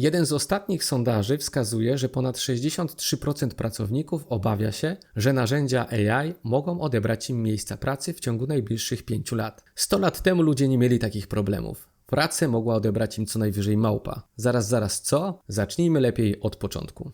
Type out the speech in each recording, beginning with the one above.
Jeden z ostatnich sondaży wskazuje, że ponad 63% pracowników obawia się, że narzędzia AI mogą odebrać im miejsca pracy w ciągu najbliższych 5 lat. 100 lat temu ludzie nie mieli takich problemów. Pracę mogła odebrać im co najwyżej małpa. Zaraz, zaraz co? Zacznijmy lepiej od początku.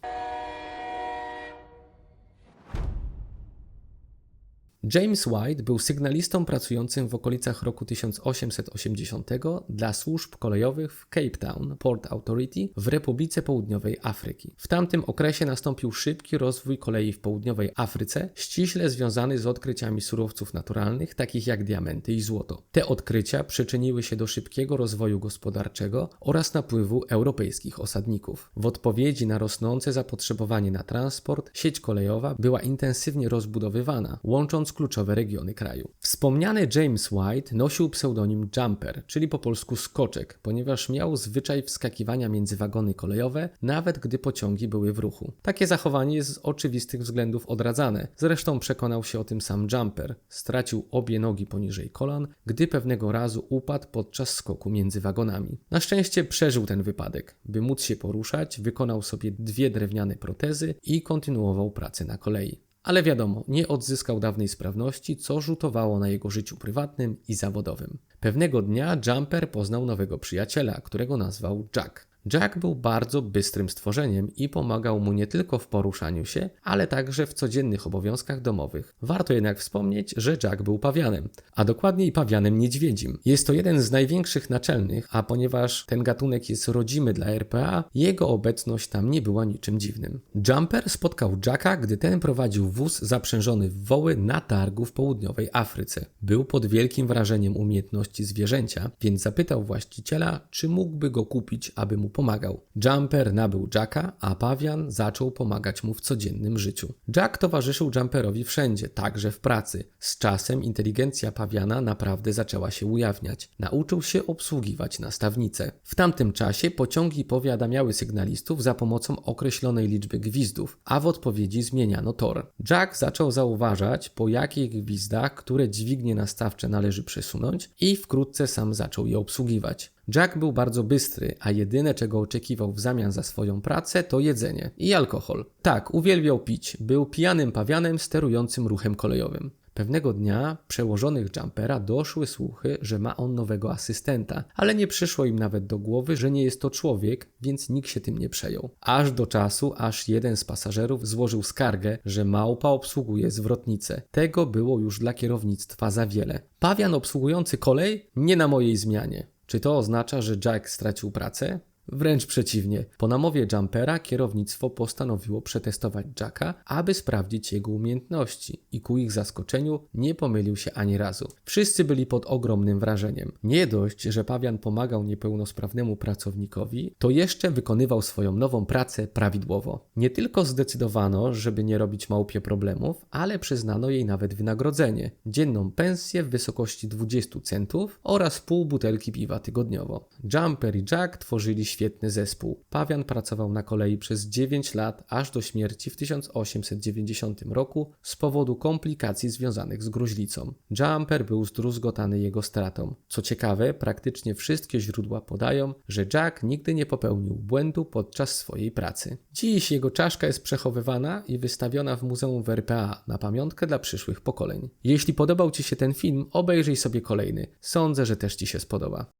James White był sygnalistą pracującym w okolicach roku 1880 dla służb kolejowych w Cape Town Port Authority w Republice Południowej Afryki. W tamtym okresie nastąpił szybki rozwój kolei w południowej Afryce, ściśle związany z odkryciami surowców naturalnych, takich jak diamenty i złoto. Te odkrycia przyczyniły się do szybkiego rozwoju gospodarczego oraz napływu europejskich osadników. W odpowiedzi na rosnące zapotrzebowanie na transport, sieć kolejowa była intensywnie rozbudowywana, łącząc kluczowe regiony kraju. Wspomniany James White nosił pseudonim Jumper, czyli po polsku skoczek, ponieważ miał zwyczaj wskakiwania między wagony kolejowe, nawet gdy pociągi były w ruchu. Takie zachowanie jest z oczywistych względów odradzane. Zresztą przekonał się o tym sam Jumper. Stracił obie nogi poniżej kolan, gdy pewnego razu upadł podczas skoku między wagonami. Na szczęście przeżył ten wypadek. By móc się poruszać, wykonał sobie dwie drewniane protezy i kontynuował pracę na kolei. Ale wiadomo, nie odzyskał dawnej sprawności, co rzutowało na jego życiu prywatnym i zawodowym. Pewnego dnia Jumper poznał nowego przyjaciela, którego nazwał Jack. Jack był bardzo bystrym stworzeniem i pomagał mu nie tylko w poruszaniu się, ale także w codziennych obowiązkach domowych. Warto jednak wspomnieć, że Jack był pawianem, a dokładniej pawianem niedźwiedzim. Jest to jeden z największych naczelnych, a ponieważ ten gatunek jest rodzimy dla RPA, jego obecność tam nie była niczym dziwnym. Jumper spotkał Jacka, gdy ten prowadził wóz zaprzężony w woły na targu w południowej Afryce. Był pod wielkim wrażeniem umiejętności zwierzęcia, więc zapytał właściciela, czy mógłby go kupić, aby mu pomagał. Jumper nabył Jacka, a pawian zaczął pomagać mu w codziennym życiu. Jack towarzyszył Jumperowi wszędzie, także w pracy. Z czasem inteligencja pawiana naprawdę zaczęła się ujawniać. Nauczył się obsługiwać nastawnicę. W tamtym czasie pociągi powiadamiały sygnalistów za pomocą określonej liczby gwizdów, a w odpowiedzi zmieniano tor. Jack zaczął zauważać, po jakich gwizdach, które dźwignie nastawcze należy przesunąć i wkrótce sam zaczął je obsługiwać. Jack był bardzo bystry, a jedyne czego oczekiwał w zamian za swoją pracę to jedzenie i alkohol. Tak, uwielbiał pić, był pijanym pawianem sterującym ruchem kolejowym. Pewnego dnia przełożonych Jumpera doszły słuchy, że ma on nowego asystenta, ale nie przyszło im nawet do głowy, że nie jest to człowiek, więc nikt się tym nie przejął. Aż do czasu, aż jeden z pasażerów złożył skargę, że małpa obsługuje zwrotnicę. Tego było już dla kierownictwa za wiele. Pawian obsługujący kolej? Nie na mojej zmianie. Czy to oznacza, że Jack stracił pracę? Wręcz przeciwnie. Po namowie Jumpera kierownictwo postanowiło przetestować Jacka, aby sprawdzić jego umiejętności i ku ich zaskoczeniu nie pomylił się ani razu. Wszyscy byli pod ogromnym wrażeniem. Nie dość, że pawian pomagał niepełnosprawnemu pracownikowi, to jeszcze wykonywał swoją nową pracę prawidłowo. Nie tylko zdecydowano, żeby nie robić małpie problemów, ale przyznano jej nawet wynagrodzenie. Dzienną pensję w wysokości 20 centów oraz pół butelki piwa tygodniowo. Jumper i Jack tworzyli świetny zespół. Pawian pracował na kolei przez 9 lat, aż do śmierci w 1890 roku z powodu komplikacji związanych z gruźlicą. Jumper był zdruzgotany jego stratą. Co ciekawe, praktycznie wszystkie źródła podają, że Jack nigdy nie popełnił błędu podczas swojej pracy. Dziś jego czaszka jest przechowywana i wystawiona w Muzeum w RPA na pamiątkę dla przyszłych pokoleń. Jeśli podobał Ci się ten film, obejrzyj sobie kolejny. Sądzę, że też Ci się spodoba.